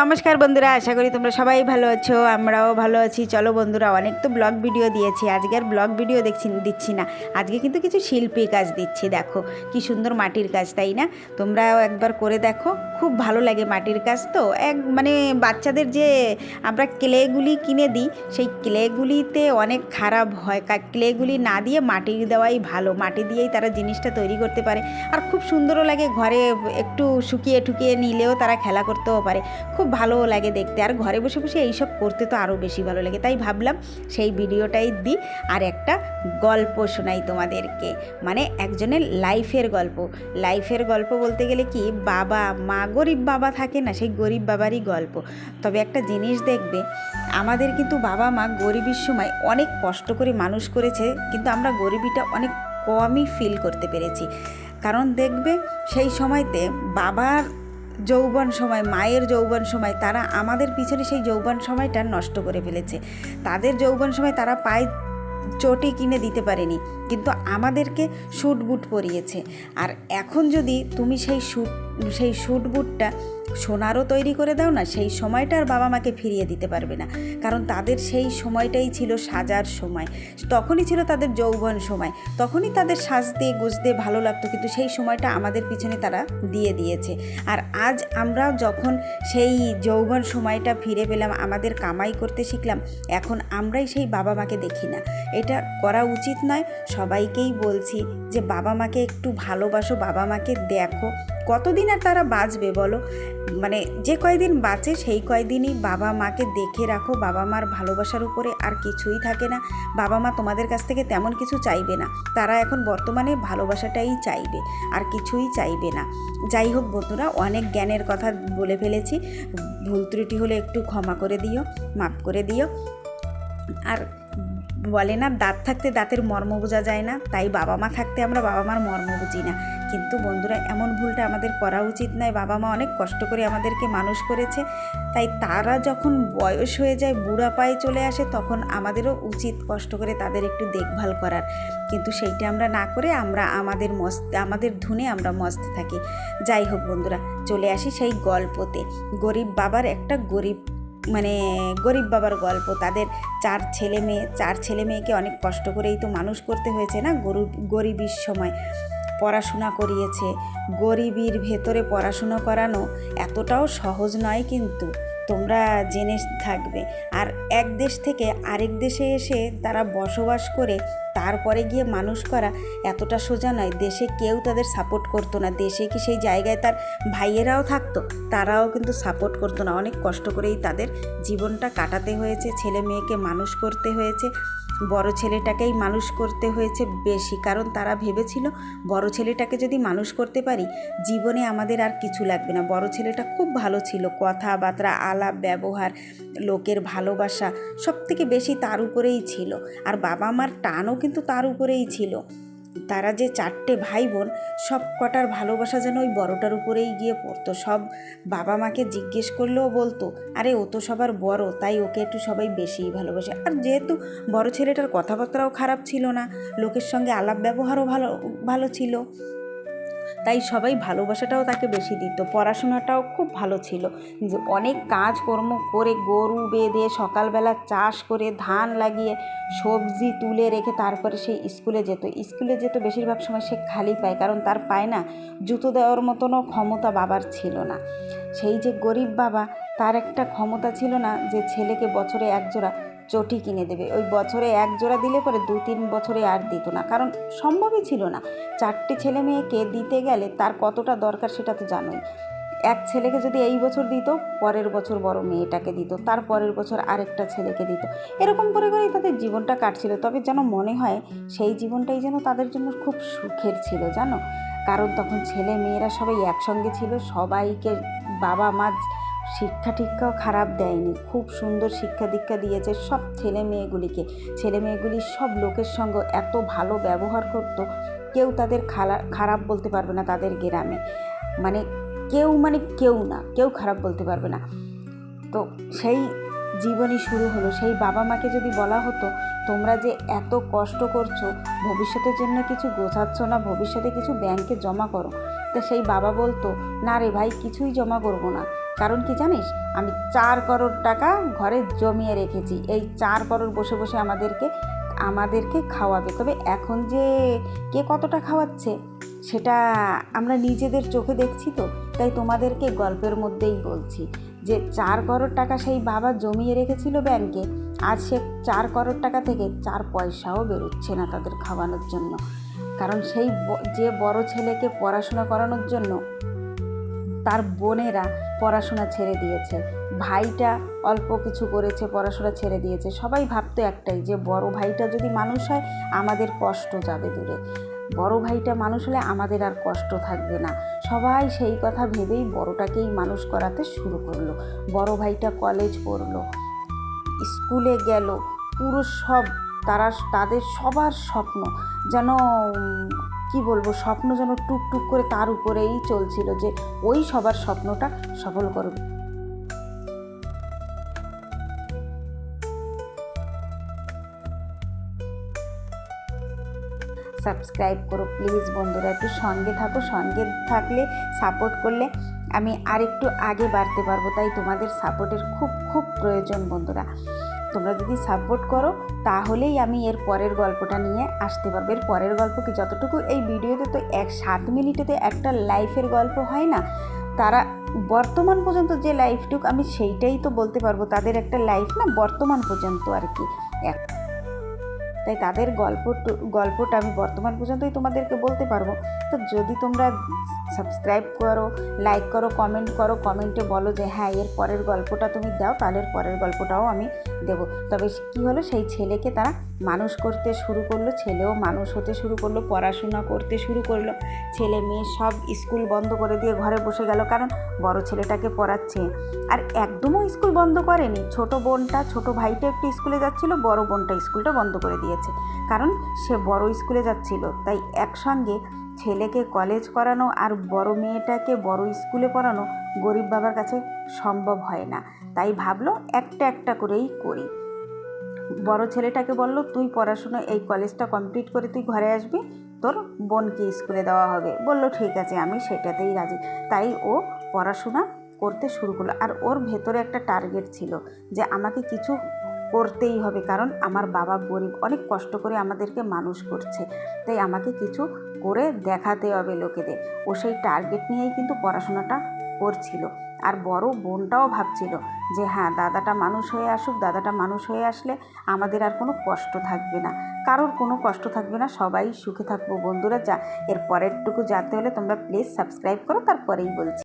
নমস্কার বন্ধুরা, আশা করি তোমরা সবাই ভালো আছো, আমরাও ভালো আছি। চলো বন্ধুরা, অনেক তো ব্লগ ভিডিও দিয়েছি, আজকে আর ব্লগ ভিডিও দেখছি, দিচ্ছি না। আজকে কিন্তু কিছু শিল্পী কাজ দিচ্ছি, দেখো কি সুন্দর মাটির কাজ, তাই না? তোমরাও একবার করে দেখো, খুব ভালো লাগে মাটির কাজ তো। এক মানে বাচ্চাদের যে আমরা ক্লেগুলি কিনে দিই, সেই ক্লেগুলিতে অনেক খারাপ হয়। ক্লেগুলি না দিয়ে মাটি দেওয়াই ভালো, মাটি দিয়েই তারা জিনিসটা তৈরি করতে পারে। আর খুব সুন্দরও লাগে ঘরে একটু শুকিয়ে ঠুকিয়ে নিলেও তারা খেলা করতেও পারে। খুব ভালোও লাগে দেখতে। আর ঘরে বসে বসে এইসব করতে তো আরও বেশি ভালো লাগে। তাই ভাবলাম সেই ভিডিওটাই দিই। আর একটা গল্প শোনাই তোমাদেরকে। মানে একজনের লাইফের গল্প। লাইফের গল্প বলতে গেলে কি, বাবা, মা, গরিব বাবা থাকে না, সেই গরিব বাবারই গল্প। তবে একটা জিনিস দেখবে, আমাদের কিন্তু বাবা, মা গরিবের সময় অনেক কষ্ট করে মানুষ করেছে, কিন্তু আমরা গরিবিটা অনেক কমই ফিল করতে পেরেছি। কারণ দেখবে, সেই সময়তে বাবার যৌবন সময়, মায়ের যৌবন সময়, তারা আমাদের পিছনে সেই যৌবন সময়টা নষ্ট করে ফেলেছে। তাদের যৌবন সময় তারা পায়ে চটি কিনে দিতে পারেনি। কিন্তু আমাদেরকে স্যুট বুট পরিয়েছে। আর এখন যদি তুমি সেই স্যুট সেই স্যুট বুটটা সোনারও তৈরি করে দাও না, সেই সময়টা আর বাবা মাকে ফিরিয়ে দিতে পারবে না। কারণ তাদের সেই সময়টাই ছিল সাজার সময়। তখনই ছিল তাদের যৌবন সময়। তখনই তাদের সাজতে, গুজতে ভালো লাগতো, কিন্তু সেই সময়টা আমাদের পিছনে তারা দিয়ে দিয়েছে। আর আজ আমরা যখন সেই যৌবন সময়টা ফিরে পেলাম, আমাদের কামাই করতে শিখলাম, এখন আমরাই সেই বাবা মাকে দেখি না। এটা করা উচিত নয় সবাইকেই বলছি যে বাবা মাকে একটু ভালোবাসো, বাবা মাকে দেখো। কতদিন আর তারা বাঁচবে বলো? মানে যে কয়দিন বাঁচে সেই কয়দিনই বাবা মাকে দেখে রাখো। বাবা মার ভালোবাসার উপরে আর কিছুই থাকে না। বাবা মা তোমাদের কাছ থেকে তেমন কিছু চাইবে না। তারা এখন বর্তমানে ভালোবাসাটাই চাইবে, আর কিছুই চাইবে না। যাই হোক বন্ধুরা, অনেক জ্ঞানের কথা বলে ফেলেছি। ভুল ত্রুটি হলে একটু ক্ষমা করে দিও, মাফ করে দিও। আর বলে না, দাঁত থাকতে দাঁতের মর্ম বোঝা যায় না, তাই বাবা মা থাকতে আমরা বাবা মার মর্ম বুঝি না। কিন্তু বন্ধুরা, এমন ভুলটা আমাদের করা উচিত নয়। বাবা মা অনেক কষ্ট করে আমাদেরকে মানুষ করেছে, তাই তারা যখন বয়স হয়ে যায়, বুড়া পায়ে চলে আসে, তখন আমাদেরও উচিত কষ্ট করে তাদের একটু দেখভাল করার। কিন্তু সেইটা আমরা না করে আমরা আমাদের মস্ত, আমাদের ধুনে আমরা মস্ত থাকি। যাই হোক বন্ধুরা, চলে আসি সেই গল্পতে। গরিব বাবার একটা গরিব মানে গরিব বাবার গল্প, তাদের চার ছেলে মেয়ে, চার ছেলে মেয়েকে অনেক কষ্ট করেই তো মানুষ করতে হয়েছে না? গরু, গরিবির সময় পড়াশোনা করিয়েছে। গরিবির ভেতরে পড়াশুনো করানো এতটাও সহজ নয় কিন্তু। তোমরা জেনে থাকবে। আর এক দেশ থেকে আরেক দেশে এসে তারা বসবাস করে, তারপরে গিয়ে মানুষ করা এতটা সোজা নয়। দেশে কেউ তাদের সাপোর্ট করতো না। দেশে কি সেই জায়গায় তার ভাইয়েরাও থাকতো? তারাও কিন্তু সাপোর্ট করতো না। অনেক কষ্ট করেই তাদের জীবনটা কাটাতে হয়েছে। ছেলে মেয়েকে মানুষ করতে হয়েছে। বড় ছেলেটাকেই মানুষ করতে হয়েছে বেশি। কারণ তারা ভেবেছিল, বড় ছেলেটাকে যদি মানুষ করতে পারি, জীবনে আমাদের আর কিছু লাগবে না। বড় ছেলেটা খুব ভালো ছিল। কথাবার্তা, আলাপ, ব্যবহার, লোকের ভালোবাসা সব থেকে বেশি তার উপরেই ছিল। আর বাবা মার টানও কিন্তু তার উপরেই ছিল। তারা যে চারটে ভাই বোন সব কটার ভালোবাসা যেন ওই বড়টার উপরেই গিয়ে পড়তো। সব বাবা মাকে জিজ্ঞেস করলেও বলতো, আরে, ও তো সবার বড়, তাই ওকে একটু সবাই বেশিই ভালোবাসে। আর যেহেতু বড় ছেলেটার কথাবার্তাও খারাপ ছিল না, লোকের সঙ্গে আলাপ ব্যবহারও ভালো ভালো ছিল। তাই সবাই ভালোবাসাটাও তাকে বেশি দিত। পড়াশোনাটাও খুব ভালো ছিল। যে অনেক কাজকর্ম করে গরু বেঁধে সকালবেলা চাষ করে ধান লাগিয়ে সবজি তুলে রেখে তারপরে সে স্কুলে যেত। স্কুলে যেত বেশিরভাগ সময় সে খালি পায়, কারণ তার পায় না জুতো দেওয়ার মতনও ক্ষমতা বাবার ছিল না। সেই যে গরিব বাবা, তার একটা ক্ষমতা ছিল না যে ছেলেকে বছরে একজোড়া চটি কিনে দেবে। ওই বছরে এক জোড়া দিলে পরে দু তিন বছরে আর দিত না। কারণ সম্ভবই ছিল না। চারটে ছেলে মেয়েকে দিতে গেলে তার কতটা দরকার সেটা তো জানোই। এক ছেলেকে যদি এই বছর দিত, পরের বছর বড় মেয়েটাকে দিত, তার পরের বছর আরেকটা ছেলেকে দিত। এরকম করে করেই তাদের জীবনটা কাটছিল। তবে যেন মনে হয়, সেই জীবনটাই যেন তাদের জন্য খুব সুখের ছিল, জানো? কারণ তখন ছেলে মেয়েরা সবাই একসঙ্গে ছিল। সবাইকে বাবা মা শিক্ষা টিক্ষাও খারাপ দেয়নি। খুব সুন্দর শিক্ষা দীক্ষা দিয়েছে সব ছেলে মেয়েগুলিকে। ছেলে মেয়েগুলি সব লোকের সঙ্গে এত ভালো ব্যবহার করত, কেউ তাদের খারাপ বলতে পারবে না তাদের গ্রামে। মানে কেউ মানে কেউ না, কেউ খারাপ বলতে পারবে না। তো সেই জীবনই শুরু হলো। সেই বাবা মাকে যদি বলা হতো, তোমরা যে এত কষ্ট করছ, ভবিষ্যতের জন্য কিছু গোছাচ্ছ না, ভবিষ্যতে কিছু ব্যাংকে জমা করো। তো সেই বাবা বলতো, না রে ভাই, কিছুই জমা করব না। কারণ কি জানিস, আমি চার করোড় টাকা ঘরে জমিয়ে রেখেছি। এই চার করোড় বসে বসে আমাদেরকে আমাদেরকে খাওয়াবে। তবে এখন যে কে কতটা খাওয়াচ্ছে, সেটা আমরা নিজেদের চোখে দেখছি তো। তাই তোমাদেরকে গল্পের মধ্যেই বলছি। যে চার করোড় টাকা সেই বাবা জমিয়ে রেখেছিল ব্যাংকে, আজ সে চার করোড় টাকা থেকে চার পয়সাও বেরোচ্ছে না তাদের খাওয়ানোর জন্য। কারণ সেই যে বড় ছেলেকে পড়াশোনা করানোর জন্য তার বোনেরা পড়াশোনা ছেড়ে দিয়েছে। ভাইটা অল্প কিছু করেছে, পড়াশোনা ছেড়ে দিয়েছে। সবাই ভাবতো একটাই যে বড় ভাইটা যদি মানুষ হয়, আমাদের কষ্ট যাবে দূরে। বড় ভাইটা মানুষ হলে আমাদের আর কষ্ট থাকবে না। সবাই সেই কথা ভেবেই বড়টাকেই মানুষ করাতে শুরু করল। বড় ভাইটা কলেজ পড়ল স্কুলে গেল, পুরো সব তারা, তাদের সবার স্বপ্ন যেন, কি বলব, স্বপ্ন যেন টুকটুক করে তার উপরেই চলছিল যে ওই সবার স্বপ্নটা সফল করবে সাবস্ক্রাইব করো প্লিজ বন্ধুরা। একটু সঙ্গে থাকো, সঙ্গে থাকলে সাপোর্ট করলে আমি আরেকটু আগে বাড়তে পারব, তাই তোমাদের সাপোর্টের খুব খুব প্রয়োজন বন্ধুরা। তোমরা যদি সাপোর্ট করো, তাহলেই আমি এর পরের গল্পটা নিয়ে আসতে পারব। এর পরের গল্প কি? যতটুকু এই ভিডিওতে তো এক সাত মিনিটেতে একটা লাইফের গল্প হয় না, তারা বর্তমান পর্যন্ত যে লাইফটুক আমি সেইটাই তো বলতে পারব, তাদের একটা লাইফ না বর্তমান পর্যন্ত আর কি। এক- তাই তাদের গল্প গল্পটা আমি বর্তমান পর্যন্তই তোমাদেরকে বলতে পারব। তো যদি তোমরা সাবস্ক্রাইব করো লাইক করো কমেন্ট করো কমেন্টে বলো যে হ্যাঁ এর পরের গল্পটা তুমি দাও, তাহলে পরের গল্পটাও আমি দেবো। তবে কী হলো, সেই ছেলেকে তারা মানুষ করতে শুরু করল, ছেলেও মানুষ হতে শুরু করল, পড়াশোনা করতে শুরু করল, ছেলে মেয়ে সব স্কুল বন্ধ করে দিয়ে ঘরে বসে গেল, কারণ বড় ছেলেটাকে পড়াচ্ছে। আর একদমও স্কুল বন্ধ করেনি, ছোট বোনটা, ছোট ভাইটা একটু স্কুলে যাচ্ছিল, বড় বোনটা স্কুলটা বন্ধ করে দিয়েছে। কারণ সে বড় স্কুলে যাচ্ছিল, তাই একসঙ্গে ছেলেকে কলেজ করানো আর বড় মেয়েটাকে বড় স্কুলে পড়ানো গরিব বাবার কাছে সম্ভব হয় না। তাই ভাবলো একটা একটা করেই করি। বড় ছেলেটাকে বলল, তুই পড়াশুনো এই কলেজটা কমপ্লিট করে তুই ঘরে আসবি, তোর বোনকে স্কুলে দেওয়া হবে। বলল, ঠিক আছে, আমি সেটাতেই রাজি। তাই ও পড়াশোনা করতে শুরু করল। আর ওর ভেতরে একটা টার্গেট ছিল যে, আমাকে কিছু করতেই হবে, কারণ আমার বাবা গরিব। অনেক কষ্ট করে আমাদেরকে মানুষ করছে। তাই আমাকে কিছু করে দেখাতে হবে লোকেদের। ও সেই টার্গেট নিয়েই কিন্তু পড়াশোনাটা করছিল। আর বড় বোনটাও ভাবছিল যে হ্যাঁ দাদাটা মানুষ হয়ে আসুক, দাদাটা মানুষ হয়ে আসলে আমাদের আর কোনো কষ্ট থাকবে না। কারোর কোনো কষ্ট থাকবে না, সবাই সুখে থাকব। বন্ধুরা, যা, এর পরেরটুকু জানতে হলে তোমরা প্লিজ সাবস্ক্রাইব করো, তারপরেই বলছি।